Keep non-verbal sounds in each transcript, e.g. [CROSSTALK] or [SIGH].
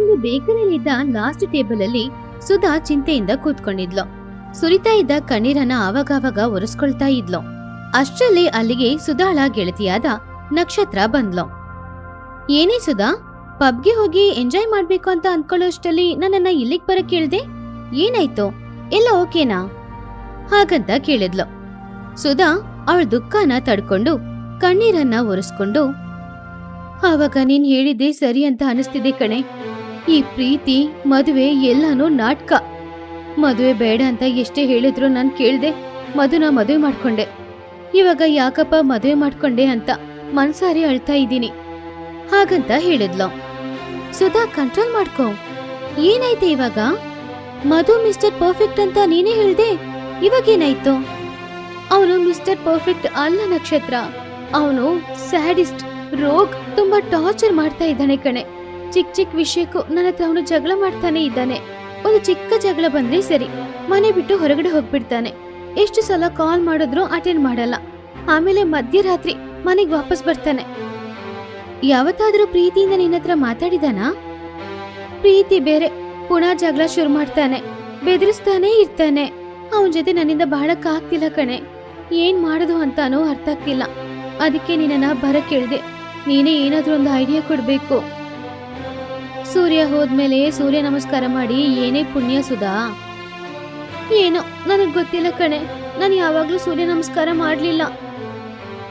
ಒಂದು ಬೇಕರಿಲಿದ್ದ last table ಅಲ್ಲಿ ಸುಧಾ ಚಿಂತೆಯಿಂದ ಕೂತ್ಕೊಂಡಿದ್ಲು. ಸುರಿತಾ ಇದ್ದ ಕಣ್ಣೀರನ್ನ ಆವಾಗವಾಗ ಒರೆಸ್ಕೊಳ್ತಾ ಇದ್ಲು. ಅಷ್ಟರಲ್ಲಿ ಅಲ್ಲಿಗೆ ಸುಧಾಳ ಗೆಳತಿಯಾದ ನಕ್ಷತ್ರ ಬಂದ್ಲು. ಏನೇ ಸುಧಾ, ಪಬ್ಗೆ ಹೋಗಿ ಎಂಜಾಯ್ ಮಾಡ್ಬೇಕು ಅಂತ ಅನ್ಕೊಳ್ಳೋಷ್ಟಲ್ಲಿ ನನ್ನನ್ನ ಇಲ್ಲಿಗ್ ಬರಕ್ ಕೇಳ್ದೆ ಏನಾಯ್ತು? ಎಲ್ಲ ಓಕೆನಾ? ಹಾಗಂತ ಕೇಳಿದ್ಲು. ಸುಧಾ ಅವಳ ದುಃಖನ ತಡ್ಕೊಂಡು ಕಣ್ಣೀರನ್ನ ಒರೆಸ್ಕೊಂಡು, ಆವಾಗ ನೀನ್ ಹೇಳಿದ್ದೆ ಸರಿ ಅಂತ ಅನಿಸ್ತಿದೆ ಕಣೆ. ಈ ಪ್ರೀತಿ, ಮದುವೆ ಎಲ್ಲಾನು ನಾಟಕ. ಮದುವೆ ಬೇಡ ಅಂತ ಎಷ್ಟೇ ಹೇಳಿದ್ರು ನಾನು ಕೇಳ್ದೆ ಮಧುನ ಮದುವೆ ಮಾಡ್ಕೊಂಡೆ. ಇವಾಗ ಯಾಕಪ್ಪ ಮದುವೆ ಮಾಡ್ಕೊಂಡೆ ಅಂತ ಮನ್ಸಾರಿ ಅಳ್ತಾ ಇದ್ದೀನಿ. ಹಾಗಂತ ಹೇಳಿದ್ಲು. ಸುಧಾ ಕಂಟ್ರೋಲ್ ಮಾಡ್ಕೋ. ಏನೈತೆ ಇವಾಗ? ಮಧು ಮಿಸ್ಟರ್ ಪರ್ಫೆಕ್ಟ್ ಅಂತ ನೀನೇ ಹೇಳ್ದೆ? ಇವಾಗೇನಾಯ್ತು ಅವನು ಮಿಸ್ಟರ್ ಪರ್ಫೆಕ್ಟ್ ಅಲ್ಲ ನಕ್ಷತ್ರ. ಅವನು ಸ್ಯಾಡಿಸ್ಟ್, ರೋಗ್, ತುಂಬಾ ಟಾರ್ಚರ್ ಮಾಡ್ತಾ ಇದ್ದಾನೆ ಕಣೆ. ಚಿಕ್ಕ ಚಿಕ್ಕ ವಿಷಯಕ್ಕೂ ನನ್ನ ಹತ್ರ ಅವನು ಜಗಳ ಮಾಡ್ತಾನೆ ಇದ್ದಾನೆ. ಒಂದು ಚಿಕ್ಕ ಜಗಳ ಬಂದ್ರೆ ಸರಿ. ಮನೆ ಬಿಟ್ಟು ಹೊರಗಡೆ ಹೋಗ್ಬಿಡ್ತಾನೆ. ಎಷ್ಟು ಸಲ ಕಾಲ್ ಮಾಡಿದ್ರು ಅಟೆಂಡ್ ಮಾಡಲ್ಲ. ಆಮೇಲೆ ಮಧ್ಯರಾತ್ರಿ ಮನೆಗೆ ವಾಪಸ್ ಬರ್ತಾನೆ. ಯಾವತ್ತಾದ್ರೂ ಪ್ರೀತಿಯಿಂದ ನಿನ್ನ ಹತ್ರ ಮಾತಾಡಿದಾನಾ? ಪ್ರೀತಿ ಬೇರೆ. ಪುನಃ ಜಗಳ ಶುರು ಮಾಡ್ತಾನೆ. ಬೆದರಿಸ್ತಾನೆ ಇರ್ತಾನೆ. ಅವನ ಜೊತೆ ನನ್ನಿಂದ ಬಾಳಕ್ಕಾಗ್ತಿಲ್ಲ ಕಣೆ. ಏನ್ ಮಾಡೋದು ಅಂತಾನೂ ಅರ್ಥ ಆಗ್ತಿಲ್ಲ. ಅದಕ್ಕೆ ನಿನ್ನ ಬರ ಕೇಳಿದೆ ನೀನೇ ಏನಾದ್ರೂ ಒಂದು ಐಡಿಯಾ ಕೊಡ್ಬೇಕು. ಸೂರ್ಯ ಹೋದ್ಮೇಲೆ ಸೂರ್ಯ ನಮಸ್ಕಾರ ಮಾಡಿ, ಏನೇ ಪುಣ್ಯ ಸುಧಾ. ಏನೋ, ನನಗ್ ಗೊತ್ತಿಲ್ಲ ಕಣೆ. ನಾನು ಯಾವಾಗ್ಲೂ ಸೂರ್ಯ ನಮಸ್ಕಾರ ಮಾಡ್ಲಿಲ್ಲ.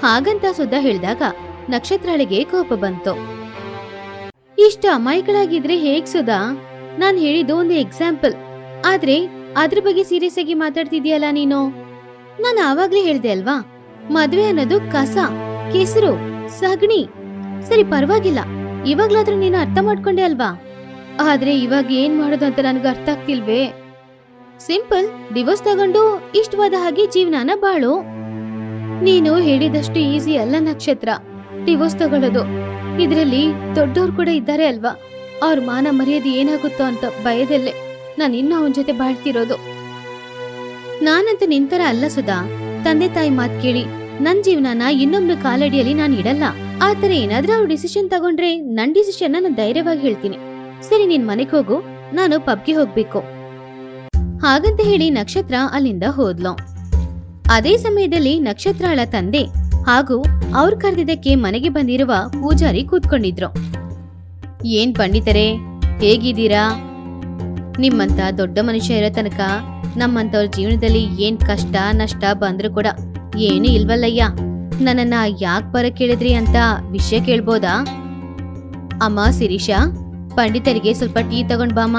ಹಾಗಂತ ಸುಧಾ ಹೇಳಿದಾಗ ನಕ್ಷತ್ರಾಳಿಗೆ ಕೋಪ ಬಂತು. ಇಷ್ಟ ಅಮಾಯಕಳಾಗಿದ್ರೆ ಹೇಗ್ ಸುಧಾ? ನಾನ್ ಹೇಳಿದ್ದು ಒಂದು ಎಕ್ಸಾಂಪಲ್. ಆದ್ರೆ ಅದ್ರ ಬಗ್ಗೆ ಸೀರಿಯಸ್ ಆಗಿ ಮಾತಾಡ್ತಿದ್ಯಲ್ಲ ನೀನು? ನಾನು ಆವಾಗ್ಲೇ ಹೇಳ್ದೆ ಅಲ್ವಾ? ಮದ್ವೆ ಅನ್ನೋದು ಕಸ, ಕೆಸರು, ಸಗಣಿ. ಸರಿ, ಪರವಾಗಿಲ್ಲ. ಇವಾಗ್ಲಾದ್ರೂ ನೀನು ಅರ್ಥ ಮಾಡ್ಕೊಂಡೆ ಅಲ್ವಾ? ಆದ್ರೆ ಇವಾಗ ಏನ್ ಮಾಡೋದು ಅಂತ ನನಗೆ ಅರ್ಥ ಆಗ್ತಿಲ್ವೇ? ಸಿಂಪಲ್, ಡಿವೋರ್ಸ್ ತಗೊಂಡು ಇಷ್ಟವಾದ ಹಾಗೆ ಜೀವನಾನ ಬಾಳು. ನೀನು ಹೇಳಿದಷ್ಟು ಈಸಿ ಅಲ್ಲ ನಕ್ಷತ್ರ, ಡಿವೋರ್ಸ್ ತಗೊಳ್ಳೋದು ಇದ್ರಲ್ಲಿ ದೊಡ್ಡವ್ರು ಕೂಡ ಇದ್ದಾರೆ ಅಲ್ವಾ? ಅವ್ರ ಮಾನ ಮರ್ಯಾದೆ ಏನಾಗುತ್ತೋ ಅಂತ ಭಯದಲ್ಲೇ ನಾನು ಇನ್ನೂ ಅವನ ಜೊತೆ ಬಾಳ್ತಿರೋದು. ನಾನಂತ ನಿಂತರ ಅಲ್ಲ ಸುಧಾ. ತಂದೆ ತಾಯಿ ಮಾತ್ ಕೇಳಿ ನನ್ ಜೀವನನ ಇನ್ನೊಂದು ಕಾಲಡಿಯಲ್ಲಿ ನಾನು ಇಡಲ್ಲ. ಆತರ ಏನಾದ್ರೂ ಅವ್ರು ಡಿಸಿಷನ್ ತಗೊಂಡ್ರೆ ನನ್ ಡಿಸಿಷನ್ ನಾನು ಧೈರ್ಯವಾಗಿ ಹೇಳ್ತೀನಿ. ಸರಿ, ನೀನ್ ಮನೆಗ್ ಹೋಗು. ನಾನು ಪಬ್ಗೆ ಹೋಗ್ಬೇಕು. ಹಾಗಂತ ಹೇಳಿ ನಕ್ಷತ್ರ ಅಲ್ಲಿಂದ ಹೋದ್ಲು. ಅದೇ ಸಮಯದಲ್ಲಿ ನಕ್ಷತ್ರಳ ತಂದೆ ಹಾಗೂ ಅವ್ರ ಕರೆದಿದ್ದಕ್ಕೆ ಮನೆಗೆ ಬಂದಿರುವ ಪೂಜಾರಿ ಕೂತ್ಕೊಂಡಿದ್ರು. ಏನ್ ಪಂಡಿತರೆ, ಹೇಗಿದ್ದೀರಾ? ನಿಮ್ಮಂತ ದೊಡ್ಡ ಮನುಷ್ಯ ಇರೋ ತನಕ ನಮ್ಮಂತವ್ರ ಜೀವನದಲ್ಲಿ ಏನ್ ಕಷ್ಟ, ನಷ್ಟ ಬಂದ್ರು ಕೂಡ ಏನು ಇಲ್ವಲ್ಲಯ್ಯ. ನನ್ನನ್ನ ಯಾಕ್ ಬರ ಕೇಳಿದ್ರಿ ಅಂತ ವಿಷಯ ಕೇಳ್ಬೋದಾ? ಅಮ್ಮ, ಶಿರೀಷಾ, ಪಂಡಿತರಿಗೆ ಸ್ವಲ್ಪ ಟೀ ತಗೊಂಡ್ ಬಾಮ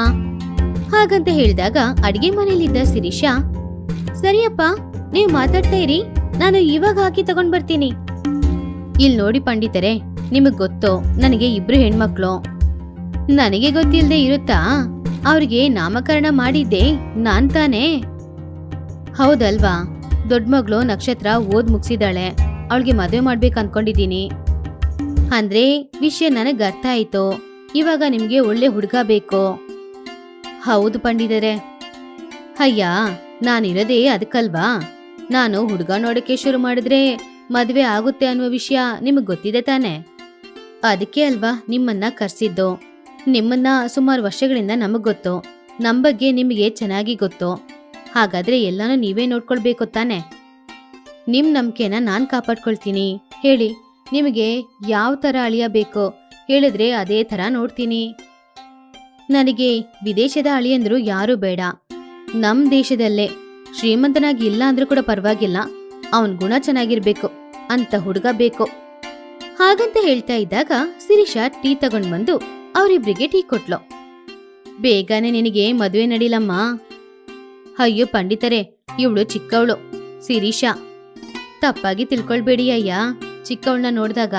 ಹಾಗಂತ ಹೇಳಿದಾಗ ಅಡಿಗೆ ಮನೆಯಲ್ಲಿದ್ದ ಶಿರೀಷಾ, ಸರಿಯಪ್ಪ, ನೀವು ಮಾತಾಡ್ತಾ ಇರಿ, ನಾನು ಇವಾಗ ಹಾಕಿ ತಗೊಂಡ್ ಬರ್ತೀನಿ. ಇಲ್ಲಿ ನೋಡಿ ಪಂಡಿತರೆ, ನಿಮಗ್ ಗೊತ್ತೋ, ನನಗೆ ಇಬ್ರು ಹೆಣ್ಮಕ್ಳು. ನನಗೆ ಗೊತ್ತಿಲ್ಲದೆ ಇರುತ್ತಾ? ಅವ್ರಿಗೆ ನಾಮಕರಣ ಮಾಡಿದ್ದೆ ನಾನ್ ತಾನೇ? ಹೌದಲ್ವಾ? ದೊಡ್ಡ ಮಗಳು ನಕ್ಷತ್ರ ಓದ್ ಮುಗಿಸಿದಾಳೆ. ಅವಳಿಗೆ ಮದುವೆ ಮಾಡ್ಬೇಕು ಅನ್ಕೊಂಡಿದ್ದೀನಿ ಅಂದ್ರೆ ವಿಷಯ ನನಗೆ ಅರ್ಥ ಆಯ್ತು. ಇವಾಗ ನಿಮ್ಗೆ ಒಳ್ಳೆ ಹುಡುಗ ಬೇಕು. ಹೌದು ಪಂಡಿತರೆ. ಅಯ್ಯ, ನಾನಿರೋದೇ ಅದಕ್ಕಲ್ವಾ ನಾನು ಹುಡುಗ ನೋಡಕ್ಕೆ ಶುರು ಮಾಡಿದ್ರೆ ಮದುವೆ ಆಗುತ್ತೆ ಅನ್ನುವ ವಿಷಯ ನಿಮಗೆ ಗೊತ್ತಿದೆ ತಾನೆ? ಅದಕ್ಕೆ ಅಲ್ವಾ ನಿಮ್ಮನ್ನ ಕರೆಸಿದ್ದು. ನಿಮ್ಮನ್ನ ಸುಮಾರು ವರ್ಷಗಳಿಂದ ನಮಗ್ ಗೊತ್ತು. ನಮ್ಮ ಬಗ್ಗೆ ನಿಮಗೆ ಚೆನ್ನಾಗಿ ಗೊತ್ತು. ಹಾಗಾದ್ರೆ ಎಲ್ಲಾನು ನೀವೇ ನೋಡ್ಕೊಳ್ಬೇಕು ತಾನೆ? ನಿಮ್ ನಂಬಿಕೆನ ನಾನ್ ಕಾಪಾಡ್ಕೊಳ್ತೀನಿ. ಹೇಳಿ, ನಿಮಗೆ ಯಾವ ತರ ಅಳಿಯಬೇಕು? ಹೇಳಿದ್ರೆ ಅದೇ ತರ ನೋಡ್ತೀನಿ. ನನಗೆ ವಿದೇಶದ ಅಳಿಯಂದ್ರು ಯಾರು ಬೇಡ. ನಮ್ ದೇಶದಲ್ಲೇ. ಶ್ರೀಮಂತನಾಗಿ ಇಲ್ಲ ಅಂದ್ರೂ ಕೂಡ ಪರವಾಗಿಲ್ಲ. ಅವನ್ ಗುಣ ಚೆನ್ನಾಗಿರ್ಬೇಕು. ಅಂತ ಹುಡುಗ ಬೇಕು. ಹಾಗಂತ ಹೇಳ್ತಾ ಇದ್ದಾಗ ಶಿರೀಷಾ ಟೀ ತಗೊಂಡ್ ಬಂದು ಅವರಿಬ್ರಿಗೆ ಟೀ ಕೊಟ್ಲು. ಬೇಗನೆ ನಿನಗೆ ಮದುವೆ ನಡಿಲಮ್ಮ. ಅಯ್ಯೋ ಪಂಡಿತರೇ, ಇವಳು ಚಿಕ್ಕವಳು. ಸಿರೀಶಾ ತಪ್ಪಾಗಿ ತಿಳ್ಕೊಳ್ಬೇಡಿ ಅಯ್ಯ. ಚಿಕ್ಕವಳನ್ನ ನೋಡಿದಾಗ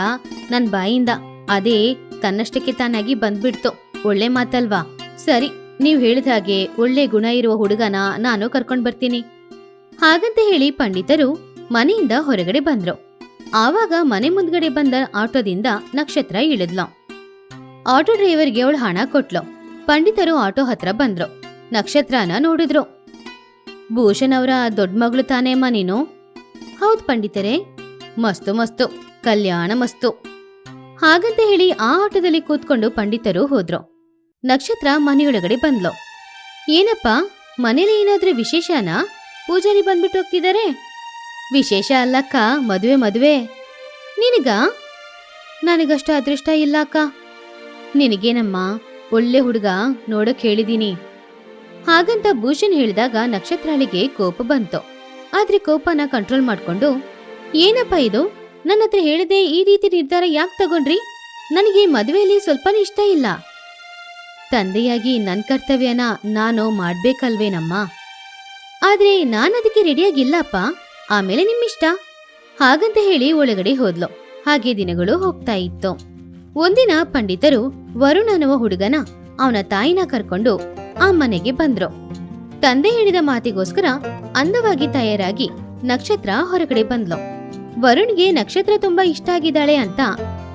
ನನ್ ಬಾಯಿಂದ ಅದೇ ತನ್ನಷ್ಟಕ್ಕೆ ತಾನಾಗಿ ಬಂದ್ಬಿಡ್ತು. ಒಳ್ಳೆ ಮಾತಲ್ವಾ? ಸರಿ, ನೀವ್ ಹೇಳಿದ ಹಾಗೆ ಒಳ್ಳೆ ಗುಣ ಇರುವ ಹುಡುಗನ ನಾನು ಕರ್ಕೊಂಡ್ ಬರ್ತೀನಿ. ಹಾಗಂತ ಹೇಳಿ ಪಂಡಿತರು ಮನೆಯಿಂದ ಹೊರಗಡೆ ಬಂದ್ರು. ಆವಾಗ ಮನೆ ಮುಂದ್ಗಡೆ ಬಂದ ಆಟೋದಿಂದ ನಕ್ಷತ್ರ ಇಳಿದ್ಲು. ಆಟೋ ಡ್ರೈವರ್ಗೆ ಅವಳು ಹಣ ಕೊಟ್ಲು. ಪಂಡಿತರು ಆಟೋ ಹತ್ರ ಬಂದ್ರು. ನಕ್ಷತ್ರನ ನೋಡಿದ್ರು. ಭೂಷಣ್ ಅವರ ದೊಡ್ಡ ಮಗಳು ತಾನೇಮ್ಮ ನೀನು? ಹೌದು ಪಂಡಿತರೇ, ಮಸ್ತು ಮಸ್ತು, ಕಲ್ಯಾಣ ಮಸ್ತು. ಹಾಗಂತ ಹೇಳಿ ಆ ಆಟೋದಲ್ಲಿ ಕೂತ್ಕೊಂಡು ಪಂಡಿತರು ಹೋದ್ರು. ನಕ್ಷತ್ರ ಮನೆಯೊಳಗಡೆ ಬಂದ್ಲು. ಏನಪ್ಪ, ಮನೇಲಿ ಏನಾದ್ರೂ ವಿಶೇಷನಾ? ಪೂಜಾರಿ ಬಂದ್ಬಿಟ್ಟು ಹೋಗ್ತಿದ್ದಾರೆ ವಿಶೇಷ ಅಲ್ಲಕ್ಕ, ಮದುವೆ ಮದುವೆ. ನಿನಗ? ನನಗಷ್ಟು ಅದೃಷ್ಟ ಇಲ್ಲ ಅಕ್ಕ. ನಿನಗೇನಮ್ಮ, ಒಳ್ಳೆ ಹುಡುಗ ನೋಡಕ್ ಹೇಳಿದೀನಿ. ಹಾಗಂತ ಭೂಷಣ್ ಹೇಳಿದಾಗ ನಕ್ಷತ್ರಾಳಿಗೆ ಕೋಪ ಬಂತು. ಆದ್ರೆ ಕೋಪನ ಕಂಟ್ರೋಲ್ ಮಾಡ್ಕೊಂಡು, ಏನಪ್ಪ ಇದು? ನನ್ನ ಹತ್ರ ಹೇಳದೆ ಈ ರೀತಿ ನಿರ್ಧಾರ ಯಾಕೆ ತಗೊಂಡ್ರಿ? ನನಗೆ ಮದುವೆಯಲ್ಲಿ ಸ್ವಲ್ಪನೂ ಇಷ್ಟ ಇಲ್ಲ. ತಂದೆಯಾಗಿ ನನ್ನ ಕರ್ತವ್ಯನ ನಾನು ಮಾಡ್ಬೇಕಲ್ವೇನಮ್ಮ? ಆದ್ರೆ ನಾನು ಅದಕ್ಕೆ ರೆಡಿಯಾಗಿಲ್ಲಪ್ಪ. ಆಮೇಲೆ ನಿಮ್ಮಿಷ್ಟ? ಹಾಗಂತ ಹೇಳಿ ಒಳಗಡೆ ಹೋದ್ಲು. ಹಾಗೆ ದಿನಗಳು ಹೋಗ್ತಾ ಇತ್ತು. ಒಂದಿನ ಪಂಡಿತರು ವರುಣ್ ಅನ್ನುವ ಹುಡುಗನ ಅವನ ತಾಯಿನ ಕರ್ಕೊಂಡು ಆ ಮನೆಗೆ ಬಂದ್ರು. ತಂದೆ ಹೇಳಿದ ಮಾತಿಗೋಸ್ಕರ ಅಂದವಾಗಿ ತಯಾರಾಗಿ ನಕ್ಷತ್ರ ಹೊರಗಡೆ ಬಂದ್ಲು. ವರುಣ್ಗೆ ನಕ್ಷತ್ರ ತುಂಬಾ ಇಷ್ಟ ಆಗಿದ್ದಾಳೆ ಅಂತ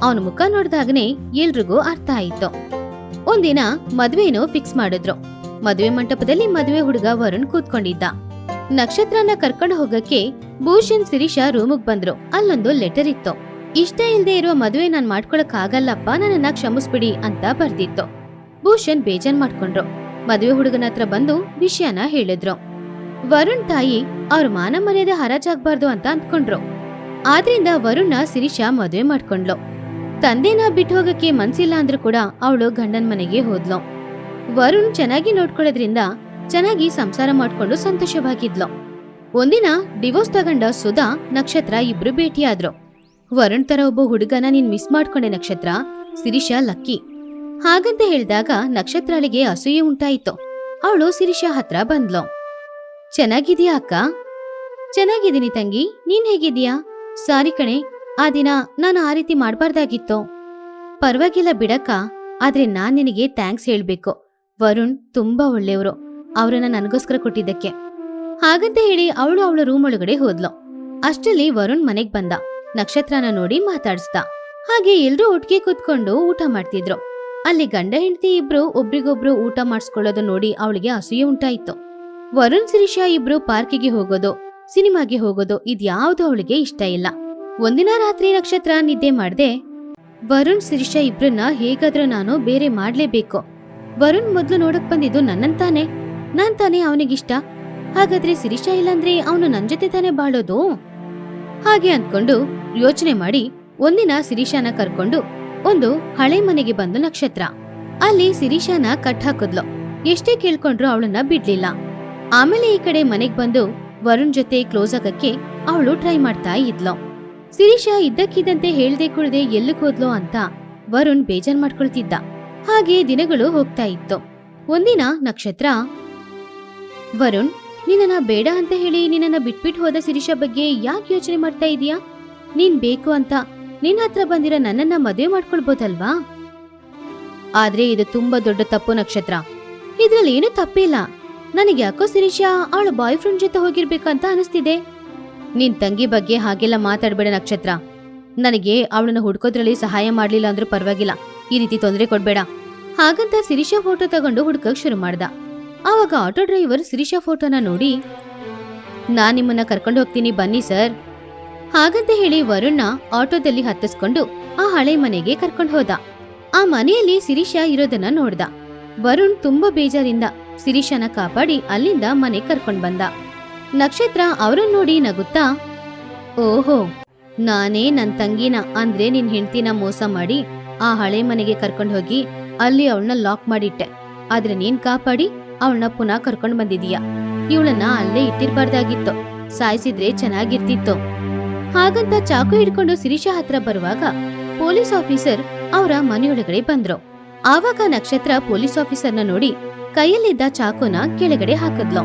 ಅವನ ಮುಖ ನೋಡಿದಾಗನೇ ಎಲ್ರಿಗೂ ಅರ್ಥ ಆಯಿತು. ಒಂದಿನ ಮದ್ವೆನೂ ಫಿಕ್ಸ್ ಮಾಡಿದ್ರು. ಮದುವೆ ಮಂಟಪದಲ್ಲಿ ಮದುವೆ ಹುಡುಗ ವರುಣ್ ಕೂತ್ಕೊಂಡಿದ್ದ. ನಕ್ಷತ್ರನ ಕರ್ಕೊಂಡು ಹೋಗಕ್ಕೆ ಭೂಷಣ್, ಶಿರೀಷ ರೂಮಿಗ್ ಬಂದ್ರು. ಅಲ್ಲೊಂದು ಲೆಟರ್ ಇತ್ತು. ಇಷ್ಟ ಇಲ್ದೆ ಇರುವ ಮದುವೆ ನಾನ್ ಮಾಡ್ಕೊಳಕ್ ಆಗಲ್ಲಪ್ಪ ನನ್ನನ್ನ ಕ್ಷಮಿಸ್ಬಿಡಿ ಅಂತ ಬರ್ದಿತ್ತು. ಭೂಷಣ್ ಬೇಜಾನ್ ಮಾಡ್ಕೊಂಡ್ರು. ಮದುವೆ ಹುಡುಗನ ಹತ್ರ ಬಂದು ವಿಷಯನ ಹೇಳಿದ್ರು. ವರುಣ್ ತಾಯಿ ಅವ್ರ ಮಾನ ಮರ್ಯಾದೆ ಹರಾಜಾಗ್ಬಾರ್ದು ಅಂತ ಅಂದ್ಕೊಂಡ್ರು. ಆದ್ರಿಂದ ವರುಣ್ನ ಸಿರಿಷಾ ಮದುವೆ ಮಾಡ್ಕೊಂಡ್ಲು ತಂದೆನ ಬಿಟ್ಟು ಹೋಗಕ್ಕೆ ಮನ್ಸಿಲ್ಲ ಅಂದ್ರೂ ಕೂಡ ಅವಳು ಗಂಡನ ಮನೆಗೆ ಹೋದ್ಲು. ವರುಣ್ ಚೆನ್ನಾಗಿ ನೋಡ್ಕೊಳ್ಳೋದ್ರಿಂದ ಚೆನ್ನಾಗಿ ಸಂಸಾರ ಮಾಡ್ಕೊಂಡು ಸಂತೋಷವಾಗಿದ್ಲು. ಒಂದಿನ ಡಿವೋರ್ಸ್ ತಗೊಂಡ ಸುಧಾ ನಕ್ಷತ್ರ ಇಬ್ರು ಭೇಟಿಯಾದ್ರು. ವರುಣ್ ತರ ಒಬ್ಬ ಹುಡುಗನ ನೀನ್ ಮಿಸ್ ಮಾಡ್ಕೊಂಡೆ ನಕ್ಷತ್ರ ಸಿರಿಷಾ ಲಕ್ಕಿ. ಹಾಗಂತ ಹೇಳಿದಾಗ ನಕ್ಷತ್ರಾಳಿಗೆ ಅಸೂಯೆ ಉಂಟಾಯಿತು. ಅವಳು ಸಿರಿಷಾ ಹತ್ರ ಬಂದ್ಲು. ಚೆನ್ನಾಗಿದ್ಯಾ ಅಕ್ಕ? ಚೆನ್ನಾಗಿದ್ದೀನಿ ತಂಗಿ. ನೀನ್ ಹೇಗಿದೀಯಾ ಸಾರಿ ಕಣೆ. ಆ ದಿನ ನಾನು ಆ ರೀತಿ ಮಾಡಬಾರ್ದಾಗಿತ್ತು. ಪರವಾಗಿಲ್ಲ ಬಿಡಕ್ಕ. ಆದ್ರೆ ನಾನ್ ನಿನಗೆ ಥ್ಯಾಂಕ್ಸ್ ಹೇಳ್ಬೇಕು. ವರುಣ್ ತುಂಬಾ ಒಳ್ಳೆಯವರು. ಅವರನ್ನ ನನಗೋಸ್ಕರ ಕೊಟ್ಟಿದ್ದಕ್ಕೆ. ಹಾಗಂತ ಹೇಳಿ ಅವಳು ಅವಳ ರೂಮ್ ಒಳಗಡೆ ಹೋದ್ಲು. ಅಷ್ಟಲ್ಲಿ ವರುಣ್ ಮನೆಗ್ ಬಂದ. ನಕ್ಷತ್ರನ ನೋಡಿ ಮಾತಾಡ್ಸ್ದ. ಹಾಗೆ ಎಲ್ರೂ ಒಟ್ಟಿಗೆ ಕೂತ್ಕೊಂಡು ಊಟ ಮಾಡ್ತಿದ್ರು. ಅಲ್ಲಿ ಗಂಡ ಹೆಂಡತಿ ಇಬ್ರು ಒಬ್ರಿಗೊಬ್ರು ಊಟ ಮಾಡಿಸ್ಕೊಳ್ಳೋದು ನೋಡಿ ಅವಳಿಗೆ ಅಸೂಯೆ ಉಂಟಾಯಿತು. ವರುಣ್ ಸಿರಿಷಾ ಇಬ್ರು ಪಾರ್ಕಿಗೆ ಹೋಗೋದು, ಸಿನಿಮಾಗೆ ಹೋಗೋದು ಇದ್ಯಾವುದು ಅವಳಿಗೆ ಇಷ್ಟ ಇಲ್ಲ. ಒಂದಿನ ರಾತ್ರಿ ನಕ್ಷತ್ರ ನಿದ್ದೆ ಮಾಡ್ದೆ ವರುಣ್ ಸಿರಿಷಾ ಇಬ್ರನ್ನ ಹೇಗಾದ್ರೂ ನಾನು ಬೇರೆ ಮಾಡ್ಲೇಬೇಕು. ವರುಣ್ ಮೊದ್ಲು ನೋಡಕ್ ಬಂದಿದ್ದು ನನ್ನಂತಾನೆ. ನಾನ್ ತಾನೇ ಅವನಿಗಿಷ್ಟ. ಹಾಗಾದ್ರೆ ಸಿರಿಷಾ ಇಲ್ಲಾಂದ್ರೆ ಅವನು ನನ್ ಜೊತೆ ತಾನೇ ಬಾಳೋದು? ಹಾಗೆ ಅಂದ್ಕೊಂಡು ಯೋಚನೆ ಮಾಡಿ ಒಂದಿನ ಸಿರಿಷಾನ ಕರ್ಕೊಂಡು ಒಂದು ಹಳೆ ಮನೆಗೆ ಬಂದು ನಕ್ಷತ್ರ. ಅಲ್ಲಿ ಶಿರೀಷಾನ ಕಟ್ ಹಾಕಿದ್ಲು. ಎಷ್ಟೇ ಕೇಳ್ಕೊಂಡ್ರು ಅವಳನ್ನ ಬಿಡ್ಲಿಲ್ಲ. ಆಮೇಲೆ ಈ ಕಡೆ ಮನೆಗ್ ಬಂದು ವರುಣ್ ಜೊತೆ ಕ್ಲೋಸ್ ಆಗಕ್ಕೆ ಅವಳು ಟ್ರೈ ಮಾಡ್ತಾ ಇದ್ಲು. ಶಿರೀಷಾ ಇದ್ದಕ್ಕಿದ್ದಂತೆ ಹೇಳ್ದೆ ಕುಳ್ದೆ ಎಲ್ಲಿಗ್ ಹೋದ್ಲೋ ಅಂತ ವರುಣ್ ಬೇಜಾರ್ ಮಾಡ್ಕೊಳ್ತಿದ್ದ. ಹಾಗೆ ದಿನಗಳು ಹೋಗ್ತಾ ಇತ್ತು. ಒಂದಿನ ನಕ್ಷತ್ರ, ವರುಣ್ ನಿನ್ನ ಬೇಡ ಅಂತ ಹೇಳಿ ನಿನ್ನ ಬಿಟ್ಬಿಟ್ಟು ಹೋದ ಶಿರೀಷಾ ಬಗ್ಗೆ ಯಾಕೆ ಯೋಚನೆ ಮಾಡ್ತಾ ಇದೀಯಾ? ನೀನ್ ಬೇಕು ಅಂತ ನಿನ್ನ ಹತ್ರ ಬಂದಿರೋ ನನ್ನನ್ನ ಮದುವೆ ಮಾಡ್ಕೊಳ್ಬೋದಲ್ವಾ? ಆದ್ರೆ ಇದು ತುಂಬಾ ದೊಡ್ಡ ತಪ್ಪು ನಕ್ಷತ್ರ. ಇದ್ರಲ್ಲಿ ಏನು ತಪ್ಪಿಲ್ಲ. ನನಗೆ ಯಾಕೋ ಸಿರಿಷಾ ಅವಳ ಬಾಯ್ ಫ್ರೆಂಡ್ ಜೊತೆ ಹೋಗಿರ್ಬೇಕಂತ ಅನಿಸ್ತಿದೆ. ನಿನ್ ತಂಗಿ ಬಗ್ಗೆ ಹಾಗೆಲ್ಲ ಮಾತಾಡ್ಬೇಡ ನಕ್ಷತ್ರ. ನನಗೆ ಅವಳನ್ನ ಹುಡ್ಕೋದ್ರಲ್ಲಿ ಸಹಾಯ ಮಾಡ್ಲಿಲ್ಲ ಅಂದ್ರೂ ಪರವಾಗಿಲ್ಲ. ಈ ರೀತಿ ತೊಂದರೆ ಕೊಡ್ಬೇಡ. ಹಾಗಂತ ಸಿರಿಷಾ ಫೋಟೋ ತಗೊಂಡು ಹುಡ್ಕಕ್ ಶುರು ಮಾಡ್ದ. ಆವಾಗ ಆಟೋ ಡ್ರೈವರ್ ಸಿರಿಷಾ ಫೋಟೋನ ನೋಡಿ, ನಾನ್ ನಿಮ್ಮನ್ನ ಕರ್ಕೊಂಡು ಹೋಗ್ತೀನಿ, ಬನ್ನಿ ಸರ್. ಹಾಗಂತ ಹೇಳಿ ವರುಣ್ನ ಆಟೋದಲ್ಲಿ ಹತ್ತಿಸ್ಕೊಂಡು ಆ ಹಳೆ ಮನೆಗೆ ಕರ್ಕೊಂಡು ಹೋದ. ಆ ಮನೆಯಲ್ಲಿ ಸಿರಿಷ ಇರೋದನ್ನ ನೋಡ್ದ. ವರುಣ್ ತುಂಬಾ ಬೇಜಾರಿಂದ ಸಿರಿಷನ ಕಾಪಾಡಿ ಅಲ್ಲಿಂದ ಮನೆ ಕರ್ಕೊಂಡ್ ಬಂದ. ನಕ್ಷತ್ರ ಅವರನ್ನ ನೋಡಿ ನಗುತ್ತಾ, ಓಹೋ, ನಾನೇ ನನ್ ತಂಗಿನ, ಅಂದ್ರೆ ನಿನ್ ಹೆಂಡ್ತಿನ ಮೋಸ ಮಾಡಿ ಆ ಹಳೆ ಮನೆಗೆ ಕರ್ಕೊಂಡು ಹೋಗಿ ಅಲ್ಲಿ ಅವಳನ್ನ ಲಾಕ್ ಮಾಡಿಟ್ಟೆ. ಆದ್ರೆ ನೀನ್ ಕಾಪಾಡಿ, ಅವಳನ್ನ ಪುನಃ ಕರ್ಕೊಂಡ್ ಬಂದಿದೀಯ. ಇವಳನ್ನ ಅಲ್ಲೇ ಇಟ್ಟಿರ್ಬಾರ್ದಾಗಿತ್ತು. ಸಾಯಿಸಿದ್ರೆ ಚೆನ್ನಾಗಿರ್ತಿತ್ತು. ಹಾಗಂತ ಚಾಕು ಹಿಡ್ಕೊಂಡು ಶಿರೀಷಾ ಹತ್ರ ಬರುವಾಗ ಪೊಲೀಸ್ ಆಫೀಸರ್ ಅವರ ಮನೆಯೊಳಗಡೆ ಬಂದ್ರು. ಆವಾಗ ನಕ್ಷತ್ರ ಪೊಲೀಸ್ ಆಫೀಸರ್ನ ನೋಡಿ ಕೈಯಲ್ಲಿದ್ದ ಚಾಕುನ ಕೆಳಗಡೆ ಹಾಕಿದ್ಲು.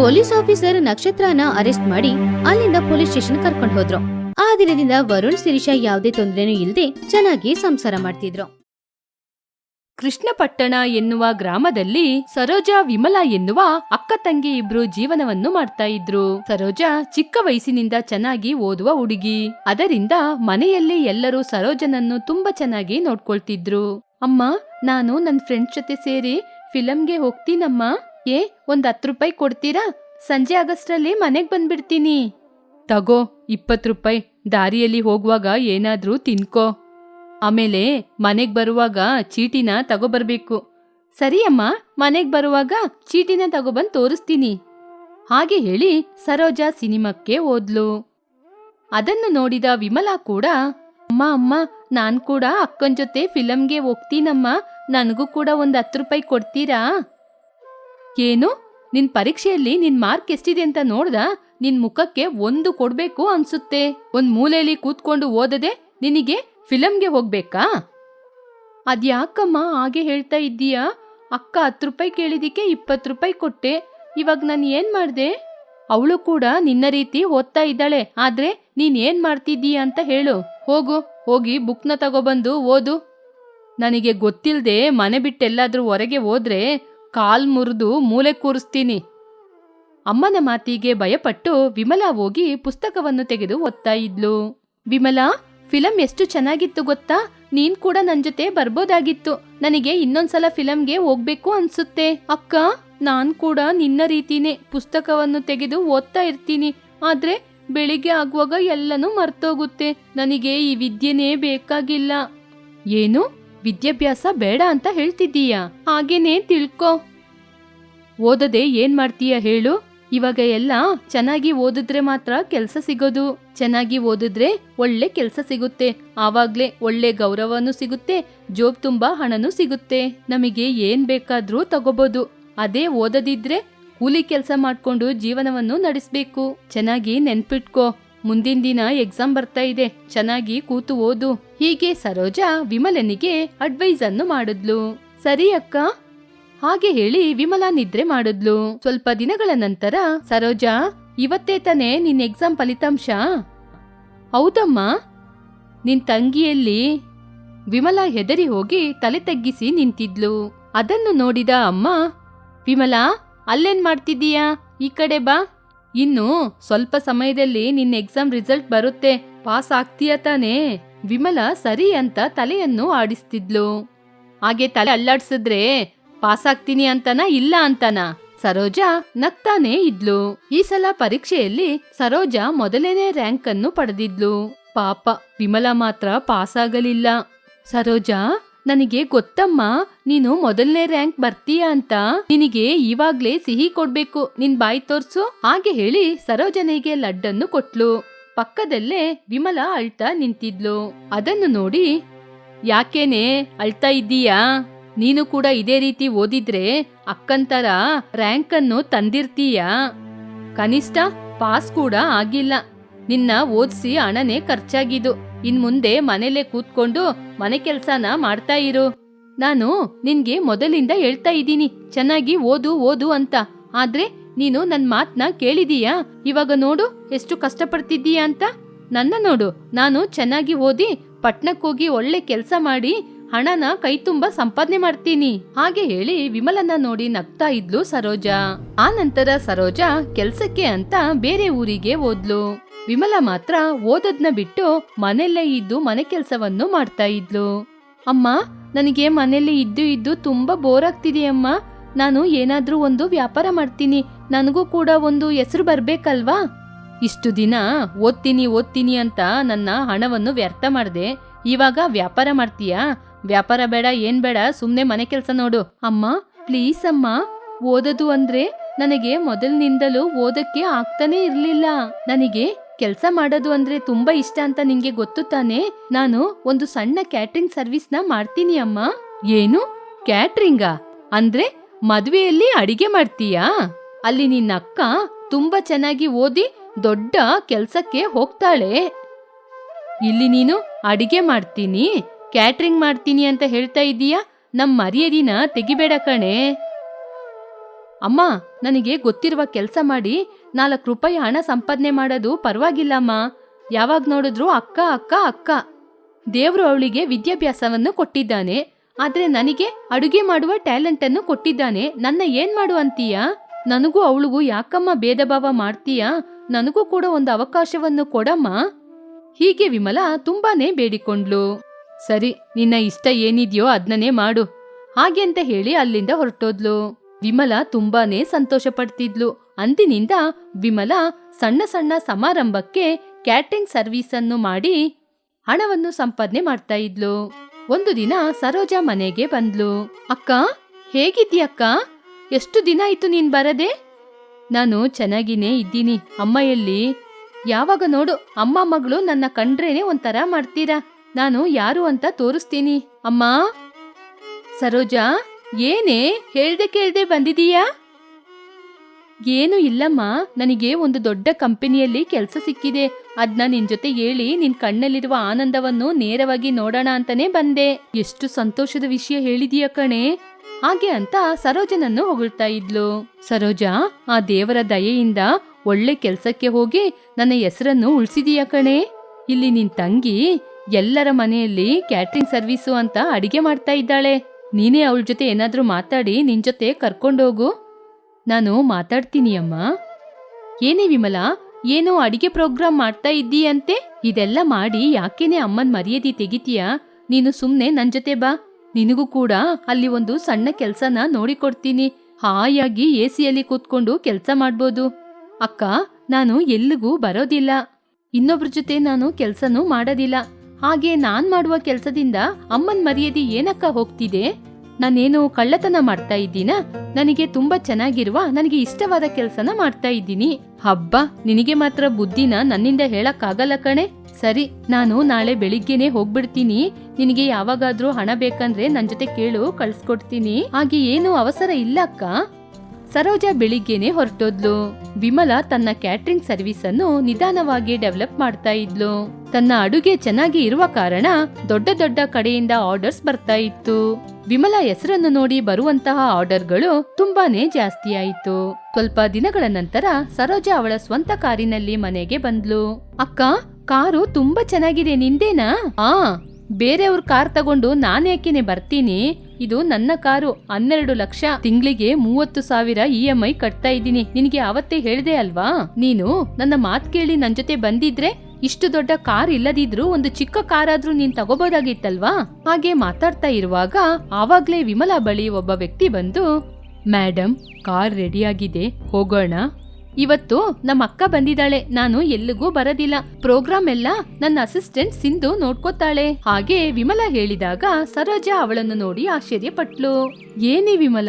ಪೊಲೀಸ್ ಆಫೀಸರ್ ನಕ್ಷತ್ರನ ಅರೆಸ್ಟ್ ಮಾಡಿ ಅಲ್ಲಿಂದ ಪೊಲೀಸ್ ಸ್ಟೇಷನ್ ಕರ್ಕೊಂಡು ಹೋದ್ರು. ಆ ದಿನದಿಂದ ವರುಣ್, ಶಿರೀಷಾ ಯಾವುದೇ ತೊಂದರೆನೂ ಇಲ್ಲದೆ ಚೆನ್ನಾಗಿ ಸಂಸಾರ ಮಾಡ್ತಿದ್ರು. ಕೃಷ್ಣಪಟ್ಟಣ ಎನ್ನುವ ಗ್ರಾಮದಲ್ಲಿ ಸರೋಜಾ ವಿಮಲಾ ಎನ್ನುವ ಅಕ್ಕ ತಂಗಿ ಇಬ್ರು ಜೀವನವನ್ನು ಮಾಡ್ತಾ ಇದ್ರು. ಸರೋಜಾ ಚಿಕ್ಕ ವಯಸ್ಸಿನಿಂದ ಚೆನ್ನಾಗಿ ಓದುವ ಹುಡುಗಿ. ಅದರಿಂದ ಮನೆಯಲ್ಲಿ ಎಲ್ಲರೂ ಸರೋಜನನ್ನು ತುಂಬಾ ಚೆನ್ನಾಗಿ ನೋಡ್ಕೊಳ್ತಿದ್ರು. ಅಮ್ಮ, ನಾನು ನನ್ ಫ್ರೆಂಡ್ಸ್ ಜೊತೆ ಸೇರಿ ಫಿಲಂಗೆ ಹೋಗ್ತೀನಮ್ಮ. ಏ, ಒಂದ್ ಹತ್ತು ರೂಪಾಯಿ ಕೊಡ್ತೀರಾ? ಸಂಜೆ ಆಗಸ್ಟ್ರಲ್ಲಿ ಮನೆಗ್ ಬಂದ್ಬಿಡ್ತೀನಿ. ತಗೋ, ಇಪ್ಪತ್ತು ರೂಪಾಯಿ. ದಾರಿಯಲ್ಲಿ ಹೋಗುವಾಗ ಏನಾದ್ರೂ ತಿನ್ಕೋ. ಆಮೇಲೆ ಮನೆಗ್ ಬರುವಾಗ ಚೀಟಿನ ತಗೋಬರ್ಬೇಕು. ಸರಿ ಅಮ್ಮ, ಮನೆಗ್ ಬರುವಾಗ ಚೀಟಿನ ತಗೋಬಂದ್ ತೋರಿಸ್ತೀನಿ. ಹಾಗೆ ಹೇಳಿ ಸರೋಜಾ ಸಿನಿಮಾಕ್ಕೆ ಓದ್ಲು ಅದನ್ನು ನೋಡಿದ ವಿಮಲಾ ಕೂಡ, ಅಮ್ಮ ಅಮ್ಮ, ನಾನ್ ಕೂಡ ಅಕ್ಕನ ಜೊತೆ ಫಿಲಂಗೆ ಹೋಗ್ತೀನಮ್ಮ, ನನಗೂ ಕೂಡ ಒಂದ್ ಹತ್ತು ರೂಪಾಯಿ ಕೊಡ್ತೀರಾ? ಏನು? ನಿನ್ ಪರೀಕ್ಷೆಯಲ್ಲಿ ನಿನ್ ಮಾರ್ಕ್ ಎಷ್ಟಿದೆ ಅಂತ ನೋಡ್ದ? ನಿನ್ ಮುಖಕ್ಕೆ ಒಂದು ಕೊಡ್ಬೇಕು ಅನ್ಸುತ್ತೆ. ಒಂದ್ ಮೂಲೆಯಲ್ಲಿ ಕೂತ್ಕೊಂಡು ಓದದೆ ನಿನಗೆ ಫಿಲಂಗೆ ಹೋಗ್ಬೇಕಾ? ಅದ್ಯಾಕಮ್ಮ ಹಾಗೆ ಹೇಳ್ತಾ ಇದ್ದೀಯಾ? ಅಕ್ಕ ಹತ್ತು ರೂಪಾಯಿ ಕೇಳಿದಿಕ್ಕೆ ಇಪ್ಪತ್ತು ರೂಪಾಯಿ ಕೊಟ್ಟೆ. ಇವಾಗ ನಾನು ಏನು ಮಾಡ್ದೆ? ಅವಳು ಕೂಡ ನಿನ್ನ ರೀತಿ ಓದ್ತಾ ಇದ್ದಾಳೆ. ಆದ್ರೆ ನೀನು ಏನು ಮಾಡ್ತಿದ್ದೀಯ ಅಂತ ಹೇಳು. ಹೋಗು, ಹೋಗಿ ಬುಕ್ನ ತಗೊಬಂದು ಓದು. ನನಗೆ ಗೊತ್ತಿಲ್ಲದೆ ಮನೆ ಬಿಟ್ಟೆಲ್ಲಾದ್ರೂ ಹೊರಗೆ ಹೋದ್ರೆ ಕಾಲ್ ಮುರಿದು ಮೂಲೆ ಕೂರಿಸ್ತೀನಿ. ಅಮ್ಮನ ಮಾತಿಗೆ ಭಯಪಟ್ಟು ವಿಮಲಾ ಹೋಗಿ ಪುಸ್ತಕವನ್ನು ತೆಗೆದು ಓದ್ತಾ ಇದ್ಲು. ವಿಮಲಾ? ಫಿಲಂ ಎಷ್ಟು ಚೆನ್ನಾಗಿತ್ತು ಗೊತ್ತಾ? ನೀನ್ ಕೂಡ ನನ್ ಜೊತೆ ಬರ್ಬೋದಾಗಿತ್ತು. ನನಗೆ ಇನ್ನೊಂದ್ಸಲ ಫಿಲಂಗೆ ಹೋಗ್ಬೇಕು ಅನ್ಸುತ್ತೆ. ಅಕ್ಕ, ನಾನ್ ಕೂಡ ನಿನ್ನ ರೀತಿನೇ ಪುಸ್ತಕವನ್ನು ತೆಗೆದು ಓದ್ತಾ ಇರ್ತೀನಿ. ಆದ್ರೆ ಬೆಳಿಗ್ಗೆ ಆಗುವಾಗ ಎಲ್ಲನೂ ಮರ್ತೋಗುತ್ತೆ. ನನಗೆ ಈ ವಿದ್ಯೆನೇ ಬೇಕಾಗಿಲ್ಲ. ಏನು? ವಿದ್ಯಾಭ್ಯಾಸ ಬೇಡ ಅಂತ ಹೇಳ್ತಿದ್ದೀಯಾ? ಹಾಗೇನೇ ತಿಳ್ಕೊ. ಓದದೆ ಏನ್ ಮಾಡ್ತೀಯ ಹೇಳು? ಇವಾಗ ಎಲ್ಲ ಚೆನ್ನಾಗಿ ಓದಿದ್ರೆ ಮಾತ್ರ ಕೆಲಸ ಸಿಗೋದು. ಚೆನ್ನಾಗಿ ಓದಿದ್ರೆ ಒಳ್ಳೆ ಕೆಲಸ ಸಿಗುತ್ತೆ. ಆವಾಗ್ಲೇ ಒಳ್ಳೆ ಗೌರವನೂ ಸಿಗುತ್ತೆ, ಜೋಬ್ ತುಂಬಾ ಹಣನೂ ಸಿಗುತ್ತೆ. ನಮಗೆ ಏನ್ ಬೇಕಾದ್ರೂ ತಗೋಬಹುದು ಅದೇ ಓದದಿದ್ರೆ ಕೂಲಿ ಕೆಲಸ ಮಾಡ್ಕೊಂಡು ಜೀವನವನ್ನು ನಡೆಸ್ಬೇಕು. ಚೆನ್ನಾಗಿ ನೆನ್ಪಿಟ್ಕೋ. ಮುಂದಿನ ದಿನ ಎಕ್ಸಾಮ್ ಬರ್ತಾ ಇದೆ. ಚೆನ್ನಾಗಿ ಕೂತು ಓದು. ಹೀಗೆ ಸರೋಜಾ ವಿಮಲನಿಗೆ ಅಡ್ವೈಸ್ ಅನ್ನು ಮಾಡಿದ್ಲು. ಸರಿ ಅಕ್ಕ? ಹಾಗೆ ಹೇಳಿ ವಿಮಲಾ ನಿದ್ರೆ ಮಾಡಿದ್ಲು. ಸ್ವಲ್ಪ ದಿನಗಳ ನಂತರ, ಸರೋಜಾ, ಇವತ್ತೇ ತಾನೇ ನಿನ್ ಎಕ್ಸಾಮ್ ಫಲಿತಾಂಶ? ಹೌದಮ್ಮ. ನಿನ್ ತಂಗಿಯಲ್ಲಿ ವಿಮಲಾ ಹೆದರಿ ಹೋಗಿ ತಲೆ ತಗ್ಗಿಸಿ ನಿಂತಿದ್ಲು. ಅದನ್ನು ನೋಡಿದ ಅಮ್ಮ, ವಿಮಲಾ, ಅಲ್ಲೇನ್ ಮಾಡ್ತಿದ್ದೀಯಾ? ಈ ಕಡೆ ಬಾ. ಇನ್ನು ಸ್ವಲ್ಪ ಸಮಯದಲ್ಲಿ ನಿನ್ನ ಎಕ್ಸಾಮ್ ರಿಸಲ್ಟ್ ಬರುತ್ತೆ. ಪಾಸ್ ಆಗ್ತೀಯ ತಾನೇ? ವಿಮಲಾ ಸರಿ ಅಂತ ತಲೆಯನ್ನು ಆಡಿಸ್ತಿದ್ಲು. ಹಾಗೆ ತಲೆ ಅಲ್ಲಾಡ್ಸಿದ್ರೆ ಪಾಸ್ ಆಗ್ತೀನಿ ಅಂತನ ಇಲ್ಲ ಅಂತನ? ಸರೋಜಾ ನಗ್ತಾನೇ ಇದ್ಲು. ಈ ಸಲ ಪರೀಕ್ಷೆಯಲ್ಲಿ ಸರೋಜಾ ಮೊದಲನೇ ರ್ಯಾಂಕ್ ಅನ್ನು ಪಡೆದಿದ್ಲು. ಪಾಪ, ವಿಮಲಾ ಮಾತ್ರ ಪಾಸ್ ಆಗಲಿಲ್ಲ ಸರೋಜಾ, ನನಗೆ ಗೊತ್ತಮ್ಮ, ನೀನು ಮೊದಲನೇ ರ್ಯಾಂಕ್ ಬರ್ತೀಯ ಅಂತ. ನಿನಗೆ ಇವಾಗ್ಲೇ ಸಿಹಿ ಕೊಡ್ಬೇಕು. ನಿನ್ ಬಾಯಿ ತೋರ್ಸು. ಹಾಗೆ ಹೇಳಿ ಸರೋಜನಿಗೆ ಲಡ್ಡನ್ನು ಕೊಟ್ಲು. ಪಕ್ಕದಲ್ಲೇ ವಿಮಲಾ ಅಳ್ತಾ ನಿಂತಿದ್ಲು. ಅದನ್ನು ನೋಡಿ, ಯಾಕೇನೆ ಅಳ್ತಾ ಇದ್ದೀಯಾ? ನೀನು ಕೂಡ ಇದೇ ರೀತಿ ಓದಿದ್ರೆ ಅಕ್ಕಂತರ ರ್ಯಾಂಕ್ ಅನ್ನು ತಂದಿರ್ತೀಯಾ. ಕನಿಷ್ಠ ಪಾಸ್ ಕೂಡ ಆಗಿಲ್ಲ. ನಿನ್ನ ಓದಿಸಿ ಹಣನೇ ಖರ್ಚಾಗಿದ್ದು. ಇನ್ ಮುಂದೆ ಮನೇಲೆ ಕೂತ್ಕೊಂಡು ಮನೆ ಕೆಲ್ಸನ ಮಾಡ್ತಾ ಇರು. ನಾನು ನಿನ್ಗೆ ಮೊದಲಿಂದ ಹೇಳ್ತಾ ಇದ್ದೀನಿ. ಚೆನ್ನಾಗಿ ಓದು ಓದು ಅಂತ. ಆದ್ರೆ ನೀನು ನನ್ ಮಾತ್ನ ಕೇಳಿದೀಯಾ? ಇವಾಗ ನೋಡು, ಎಷ್ಟು ಕಷ್ಟಪಡ್ತಿದ್ದೀಯಾ ಅಂತ? ನನ್ನ ನೋಡು. ನಾನು ಚೆನ್ನಾಗಿ ಓದಿ ಪಟ್ನಕ್ಕೋಗಿ ಒಳ್ಳೆ ಕೆಲ್ಸ ಮಾಡಿ ಹಣನ ಕೈ ತುಂಬಾ ಸಂಪಾದನೆ ಮಾಡ್ತೀನಿ. ಹಾಗೆ ಹೇಳಿ ವಿಮಲನ್ನ ನೋಡಿ ನಗ್ತಾ ಇದ್ಲು ಸರೋಜಾ. ಆ ನಂತರ ಸರೋಜಾ ಕೆಲ್ಸಕ್ಕೆ ಅಂತ ಬೇರೆ ಊರಿಗೆ ಓದ್ಲು ವಿಮಲ ಮಾತ್ರ ಓದದ್ನ ಬಿಟ್ಟು ಮನೆಯಲ್ಲೇ ಇದ್ದು ಮನೆ ಕೆಲಸವನ್ನು ಮಾಡ್ತಾ ಇದ್ಲು. ಅಮ್ಮ, ನನಗೆ ಮನೆಯಲ್ಲಿ ಇದ್ದು ಇದ್ದು ತುಂಬಾ ಬೋರ್ ಆಗ್ತಿದೆಯಮ್ಮ ನಾನು ಏನಾದ್ರೂ ಒಂದು ವ್ಯಾಪಾರ ಮಾಡ್ತೀನಿ. ನನಗೂ ಕೂಡ ಒಂದು ಹೆಸರು ಬರ್ಬೇಕಲ್ವಾ? ಇಷ್ಟು ದಿನ ಓದ್ತೀನಿ ಓದ್ತೀನಿ ಅಂತ ನನ್ನ ಹಣವನ್ನು ವ್ಯರ್ಥ ಮಾಡಿದೆ. ಇವಾಗ ವ್ಯಾಪಾರ ಮಾಡ್ತೀಯಾ? ವ್ಯಾಪಾರ ಬೇಡ, ಏನ್ ಬೇಡ, ಸುಮ್ನೆ ಮನೆ ಕೆಲಸ ನೋಡು. ಅಮ್ಮ ಪ್ಲೀಸ್ ಅಮ್ಮ. ಓದೋದು ಅಂದ್ರೆ ನನಗೆ ಮೊದಲಿನಿಂದಲೂ ಓದಕ್ಕೆ ಆಗ್ತಾನೆ ಇರ್ಲಿಲ್ಲ. ನನಗೆ ಕೆಲಸ ಮಾಡೋದು ಅಂದ್ರೆ ತುಂಬಾ ಇಷ್ಟ ಅಂತ ನಿಂಗೆ ಗೊತ್ತು ತಾನೆ? ನಾನು ಒಂದು ಸಣ್ಣ ಕ್ಯಾಟ್ರಿಂಗ್ ಸರ್ವಿಸ್ನ ಮಾಡ್ತೀನಿ ಅಮ್ಮ. ಏನು? ಕ್ಯಾಟ್ರಿಂಗಾ ಅಂದ್ರೆ ಮದ್ವೆಯಲ್ಲಿ ಅಡಿಗೆ ಮಾಡ್ತೀಯಾ? ಅಲ್ಲಿ ನಿನ್ನ ಅಕ್ಕ ತುಂಬಾ ಚೆನ್ನಾಗಿ ಓದಿ ದೊಡ್ಡ ಕೆಲ್ಸಕ್ಕೆ ಹೋಗ್ತಾಳೆ. ಇಲ್ಲಿ ನೀನು ಅಡಿಗೆ ಮಾಡ್ತೀನಿ. ಕ್ಯಾಟ್ರಿಂಗ್ ಮಾಡ್ತೀನಿ ಅಂತ ಹೇಳ್ತಾ ಇದ್ದೀಯಾ? ನಮ್ಮ ಮರ್ಯಾದಿನ ತೆಗಿಬೇಡ ಕಣೆ. ಅಮ್ಮ, ನನಗೆ ಗೊತ್ತಿರುವ ಕೆಲಸ ಮಾಡಿ ನಾಲ್ಕು ರೂಪಾಯಿ ಹಣ ಸಂಪಾದನೆ ಮಾಡೋದು ಪರವಾಗಿಲ್ಲಮ್ಮ. ಯಾವಾಗ ನೋಡಿದ್ರು ಅಕ್ಕ ಅಕ್ಕ ಅಕ್ಕ. ದೇವರು ಅವಳಿಗೆ ವಿದ್ಯಾಭ್ಯಾಸವನ್ನು ಕೊಟ್ಟಿದ್ದಾನೆ. ಆದರೆ ನನಗೆ ಅಡುಗೆ ಮಾಡುವ ಟ್ಯಾಲೆಂಟ್ ಅನ್ನು ಕೊಟ್ಟಿದ್ದಾನೆ. ನನ್ನ ಏನು ಮಾಡು ಅಂತೀಯಾ? ನನಗೂ ಅವಳಿಗೂ ಯಾಕಮ್ಮ ಭೇದ ಭಾವ ಮಾಡ್ತೀಯಾ? ನನಗೂ ಕೂಡ ಒಂದು ಅವಕಾಶವನ್ನು ಕೊಡಮ್ಮ. ಹೀಗೆ ವಿಮಲ ತುಂಬಾನೇ ಬೇಡಿಕೊಂಡ್ಲು ಸರಿ, ನಿನ್ನ ಇಷ್ಟ ಏನಿದ್ಯೋ ಅದನ್ನೇ ಮಾಡು. ಹಾಗೆ ಅಂತ ಹೇಳಿ ಅಲ್ಲಿಂದ ಹೊರಟೋದ್ಲು. ವಿಮಲ ತುಂಬಾನೇ ಸಂತೋಷ ಪಡ್ತಿದ್ಲು ಅಂದಿನಿಂದ ವಿಮಲ ಸಣ್ಣ ಸಣ್ಣ ಸಮಾರಂಭಕ್ಕೆ ಕ್ಯಾಟ್ರಿಂಗ್ ಸರ್ವಿಸ್ ಅನ್ನು ಮಾಡಿ ಹಣವನ್ನು ಸಂಪಾದನೆ ಮಾಡ್ತಾ ಇದ್ಲು. ಒಂದು ದಿನ ಸರೋಜಾ ಮನೆಗೆ ಬಂದ್ಲು. ಅಕ್ಕ ಹೇಗಿದ್ದೀಯಕ್ಕ ಎಷ್ಟು ದಿನ ಆಯ್ತು ನೀನ್ ಬರದೆ? ನಾನು ಚೆನ್ನಾಗಿನೇ ಇದ್ದೀನಿ. ಅಮ್ಮ ಎಲ್ಲಿ? ಯಾವಾಗ ನೋಡು, ಅಮ್ಮ ಮಗಳು ನನ್ನ ಕಂಡ್ರೇನೆ ಒಂಥರ ಮಾಡ್ತೀರಾ. ನಾನು ಯಾರು ಅಂತ ತೋರಿಸ್ತೀನಿ, ಅಮ್ಮ. ಸರೋಜಾ, ಏನೇ ಹೇಳ್ದೆ ಕೇಳ್ದೆ ಬಂದಿದೀಯಾ? ಏನು ಇಲ್ಲಮ್ಮ, ನನಗೆ ಒಂದು ದೊಡ್ಡ ಕಂಪನಿಯಲ್ಲಿ ಕೆಲಸ ಸಿಕ್ಕಿದೆ. ಅದ್ನ ನಿನ್ ಜೊತೆ ಹೇಳಿ ನಿನ್ ಕಣ್ಣಲ್ಲಿರುವ ಆನಂದವನ್ನು ನೇರವಾಗಿ ನೋಡೋಣ ಅಂತಾನೆ ಬಂದೆ. ಎಷ್ಟು ಸಂತೋಷದ ವಿಷಯ ಹೇಳಿದೀಯ ಕಣೆ. ಹಾಗೆ ಅಂತ ಸರೋಜನನ್ನು ಹೊಗಳ್ತಾ ಇದ್ಲು. ಸರೋಜಾ, ಆ ದೇವರ ದಯೆಯಿಂದ ಒಳ್ಳೆ ಕೆಲ್ಸಕ್ಕೆ ಹೋಗಿ ನನ್ನ ಹೆಸರನ್ನು ಉಳಿಸಿದೀಯ ಕಣೆ. ಇಲ್ಲಿ ನಿನ್ ತಂಗಿ ಎಲ್ಲರ ಮನೆಯಲ್ಲಿ ಕ್ಯಾಟ್ರಿಂಗ್ ಸರ್ವಿಸು ಅಂತ ಅಡಿಗೆ ಮಾಡ್ತಾ ಇದ್ದಾಳೆ. ನೀನೇ ಅವಳ ಜೊತೆ ಏನಾದ್ರೂ ಮಾತಾಡಿ ನಿನ್ ಜೊತೆ ಕರ್ಕೊಂಡೋಗು ನಾನು ಮಾತಾಡ್ತೀನಿ ಅಮ್ಮ. ಏನೇ ವಿಮಲಾ, ಏನೋ ಅಡಿಗೆ ಪ್ರೋಗ್ರಾಮ್ ಮಾಡ್ತಾ ಇದ್ದೀಯಂತೆ? ಇದೆಲ್ಲ ಮಾಡಿ ಯಾಕೇನೆ ಅಮ್ಮನ್ ಮರ್ಯಾದೆ ತೆಗಿತೀಯಾ? ನೀನು ಸುಮ್ನೆ ನನ್ ಜೊತೆ ಬಾ. ನಿನಗೂ ಕೂಡ ಅಲ್ಲಿ ಒಂದು ಸಣ್ಣ ಕೆಲ್ಸನ ನೋಡಿಕೊಡ್ತೀನಿ. ಹಾಯಾಗಿ ಎ ಸಿಯಲ್ಲಿ ಕೂತ್ಕೊಂಡು ಕೆಲಸ ಮಾಡ್ಬೋದು. ಅಕ್ಕ, ನಾನು ಎಲ್ಲಿಗೂ ಬರೋದಿಲ್ಲ. ಇನ್ನೊಬ್ರ ಜೊತೆ ನಾನು ಕೆಲ್ಸನೂ ಮಾಡೋದಿಲ್ಲ. ಹಾಗೆ ನಾನ್ ಮಾಡುವ ಕೆಲಸದಿಂದ ಅಮ್ಮನ್ ಮರ್ಯಾದೆ ಏನಕ್ಕ ಹೋಗ್ತಿದೆ? ನಾನೇನು ಕಳ್ಳತನ ಮಾಡ್ತಾ ಇದ್ದೀನಾ? ನನಗೆ ತುಂಬಾ ಚೆನ್ನಾಗಿರುವ, ನನಗೆ ಇಷ್ಟವಾದ ಕೆಲಸನ ಮಾಡ್ತಾ ಇದ್ದೀನಿ. ಹಬ್ಬ, ನಿನಗೆ ಮಾತ್ರ ಬುದ್ಧಿನ ನನ್ನಿಂದ ಹೇಳಕ್ಕಾಗಲ್ಲ ಕಣೆ. ಸರಿ, ನಾನು ನಾಳೆ ಬೆಳಿಗ್ಗೆನೆ ಹೋಗ್ಬಿಡ್ತೀನಿ. ನಿನಗೆ ಯಾವಾಗಾದ್ರೂ ಹಣ ಬೇಕಂದ್ರೆ ನನ್ ಜೊತೆ ಕೇಳು, ಕಳ್ಸ್ಕೊಡ್ತೀನಿ. ಹಾಗೆ ಏನು ಅವಸರ ಇಲ್ಲ ಅಕ್ಕ? ಸರೋಜಾ ಬೆಳಿಗ್ಗೆನೆ ಹೊರಟೋದ್ಲು. ವಿಮಲಾ ತನ್ನ ಕ್ಯಾಟ್ರಿಂಗ್ ಸರ್ವಿಸ್ ಅನ್ನು ನಿಧಾನವಾಗಿ ಡೆವಲಪ್ ಮಾಡ್ತಾ ಇದ್ಲು. ತನ್ನ ಅಡುಗೆ ಚೆನ್ನಾಗಿ ಇರುವ ಕಾರಣ ದೊಡ್ಡ ದೊಡ್ಡ ಕಡೆಯಿಂದ ಆರ್ಡರ್ಸ್ ಬರ್ತಾ ಇತ್ತು. ವಿಮಲಾ ಹೆಸರನ್ನು ನೋಡಿ ಬರುವಂತಹ ಆರ್ಡರ್ಗಳು ತುಂಬಾನೇ ಜಾಸ್ತಿ ಆಯಿತು. ಸ್ವಲ್ಪ ದಿನಗಳ ನಂತರ ಸರೋಜಾ ಅವಳ ಸ್ವಂತ ಕಾರಿನಲ್ಲಿ ಮನೆಗೆ ಬಂದ್ಲು. ಅಕ್ಕ, ಕಾರು ತುಂಬಾ ಚೆನ್ನಾಗಿದೆ, ನಿಂದೇನಾ? ಆ ಬೇರೆಯವ್ರ ಕಾರ್ ತಗೊಂಡು ನಾನೇಕೆನೆ ಬರ್ತೀನಿ? ಇದು ನನ್ನ ಕಾರು. ಹನ್ನೆರಡು ಲಕ್ಷ. ತಿಂಗಳಿಗೆ ಮೂವತ್ತು ಸಾವಿರ ಇ ಎಂ ಐ ಕಟ್ತಾ ಇದ್ದೀನಿ. ನಿನಗೆ ಅವತ್ತೇ ಹೇಳಿದೆ ಅಲ್ವಾ? ನೀನು ನನ್ನ ಮಾತ್ ಕೇಳಿ ನನ್ನ ಜೊತೆ ಬಂದಿದ್ರೆ ಇಷ್ಟು ದೊಡ್ಡ ಕಾರ್ ಇಲ್ಲದಿದ್ರು ಒಂದು ಚಿಕ್ಕ ಕಾರ್ ಆದ್ರೂ ನೀನ್ ತಗೋಬೋದಾಗಿತ್ತಲ್ವಾ? ಹಾಗೆ ಮಾತಾಡ್ತಾ ಇರುವಾಗ ಆವಾಗ್ಲೇ ವಿಮಲಾ ಬಳಿ ಒಬ್ಬ ವ್ಯಕ್ತಿ ಬಂದು ಮೇಡಮ್ ಕಾರ್ ರೆಡಿಯಾಗಿದೆ. ಹೋಗೋಣ. ಇವತ್ತು ನಮ್ಮ ಅಕ್ಕ ಬಂದಿದ್ದಾಳೆ. ನಾನು ಎಲ್ಲಿಗೂ ಬರದಿಲ್ಲ. ಪ್ರೋಗ್ರಾಮ್ ಎಲ್ಲ ನನ್ನ ಅಸಿಸ್ಟೆಂಟ್ ಸಿಂಧು ನೋಡ್ಕೋತಾಳೆ. ಹಾಗೆ ವಿಮಲ ಹೇಳಿದಾಗ ಸರೋಜಾ ಅವಳನ್ನು ನೋಡಿ ಆಶ್ಚರ್ಯಪಟ್ಲು. ಏನೇ ವಿಮಲ,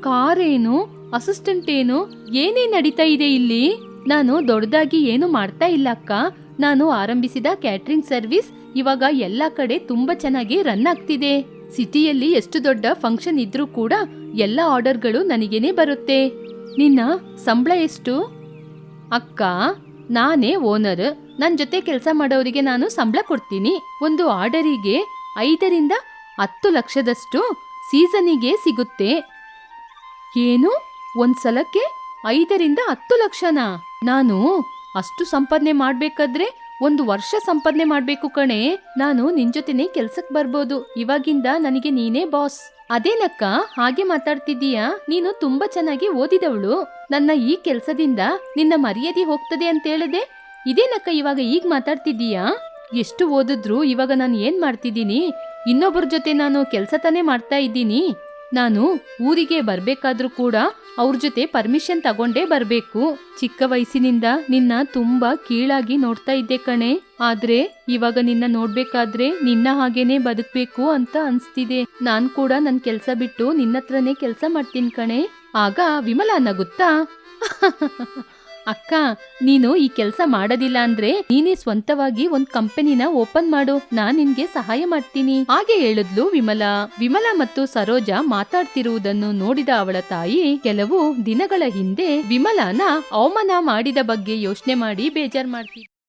ಕಾರೇನು, ಅಸಿಸ್ಟೆಂಟ್ ಏನು, ಏನೇ ನಡೀತಾ ಇದೆ ಇಲ್ಲಿ? ನಾನು ದೊಡ್ಡದಾಗಿ ಏನು ಮಾಡ್ತಾ ಇಲ್ಲ ಅಕ್ಕ. ನಾನು ಆರಂಭಿಸಿದ ಕ್ಯಾಟ್ರಿಂಗ್ ಸರ್ವಿಸ್ ಇವಾಗ ಎಲ್ಲಾ ಕಡೆ ತುಂಬಾ ಚೆನ್ನಾಗಿ ರನ್ ಆಗ್ತಿದೆ. ಸಿಟಿಯಲ್ಲಿ ಎಷ್ಟು ದೊಡ್ಡ ಫಂಕ್ಷನ್ ಇದ್ರೂ ಕೂಡ ಎಲ್ಲ ಆರ್ಡರ್ಗಳು ನನಗೇನೆ ಬರುತ್ತೆ. ನಿನ್ನ ಸಂಬಳ ಎಷ್ಟು? ಅಕ್ಕ, ನಾನೇ ಓನರ್. ನನ್ನ ಜೊತೆ ಕೆಲಸ ಮಾಡೋರಿಗೆ ನಾನು ಸಂಬಳ ಕೊಡ್ತೀನಿ. ಒಂದು ಆರ್ಡರಿಗೆ ಐದರಿಂದ ಹತ್ತು ಲಕ್ಷದಷ್ಟು ಸೀಸನಿಗೆ ಸಿಗುತ್ತೆ. ಏನು? ಒಂದು ಸಲಕ್ಕೆ ಐದರಿಂದ ಹತ್ತು ಲಕ್ಷನಾ? ನಾನು ಅಷ್ಟು ಸಂಪಾದನೆ ಮಾಡಬೇಕಾದ್ರೆ ಒಂದು ವರ್ಷ ಸಂಪಾದನೆ ಮಾಡಬೇಕು ಕಣೆ. ನಾನು ನಿನ್ ಜೊತೆನೆ ಕೆಲ್ಸಕ್ಕೆ ಬರ್ಬೋದು. ಇವಾಗಿಂದ ನನಗೆ ನೀನೇ ಬಾಸ್ ಅದೇನಕ್ಕ ಹಾಗೆ ಮಾತಾಡ್ತಿದ್ದೀಯಾ? ನೀನು ತುಂಬಾ ಚೆನ್ನಾಗಿ ಓದಿದವಳು. ನನ್ನ ಈ ಕೆಲ್ಸದಿಂದ ನಿನ್ನ ಮರ್ಯಾದೆ ಹೋಗ್ತದೆ ಅಂತೇಳಿದೆ ಇದೇನಕ್ಕ ಇವಾಗ ಈಗ ಮಾತಾಡ್ತಿದ್ದೀಯಾ? ಎಷ್ಟು ಓದಿದ್ರು ಇವಾಗ ನಾನು ಏನ್ ಮಾಡ್ತಿದ್ದೀನಿ? ಇನ್ನೊಬ್ಬರ ಜೊತೆ ನಾನು ಕೆಲಸ ತಾನೇ ಮಾಡ್ತಾ ಇದ್ದೀನಿ. ನಾನು ಊರಿಗೆ ಬರ್ಬೇಕಾದ್ರೂ ಕೂಡ ಅವ್ರ ಜೊತೆ ಪರ್ಮಿಷನ್ ತಗೊಂಡೇ ಬರ್ಬೇಕು. ಚಿಕ್ಕ ವಯಸ್ಸಿನಿಂದ ನಿನ್ನ ತುಂಬಾ ಕೀಳಾಗಿ ನೋಡ್ತಾ ಇದ್ದೆ ಕಣೆ. ಆದ್ರೆ ಇವಾಗ ನಿನ್ನ ನೋಡ್ಬೇಕಾದ್ರೆ ನಿನ್ನ ಹಾಗೇನೆ ಬದುಕ್ಬೇಕು ಅಂತ ಅನ್ಸ್ತಿದೆ. ನಾನ್ ಕೂಡ ನನ್ ಕೆಲ್ಸ ಬಿಟ್ಟು ನಿನ್ನತ್ರನೇ ಕೆಲ್ಸ ಮಾಡ್ತೀನಿ ಕಣೆ. ಆಗ ವಿಮಲ ನಗುತ್ತಾ? [LAUGHS] ಅಕ್ಕ, ನೀನು ಈ ಕೆಲಸ ಮಾಡೋದಿಲ್ಲ ಅಂದ್ರೆ ನೀನೇ ಸ್ವಂತವಾಗಿ ಒಂದ್ ಕಂಪನಿನ ಓಪನ್ ಮಾಡು. ನಾನ್ ನಿನ್ಗೆ ಸಹಾಯ ಮಾಡ್ತೀನಿ. ಹಾಗೆ ಹೇಳಿದ್ಲು ವಿಮಲಾ. ವಿಮಲಾ ಮತ್ತು ಸರೋಜ ಮಾತಾಡ್ತಿರುವುದನ್ನು ನೋಡಿದ ಅವಳ ತಾಯಿ ಕೆಲವು ದಿನಗಳ ಹಿಂದೆ ವಿಮಲಾನ ಅವಮಾನ ಮಾಡಿದ ಬಗ್ಗೆ ಯೋಚನೆ ಮಾಡಿ ಬೇಜಾರ್ ಮಾಡ್ತಿ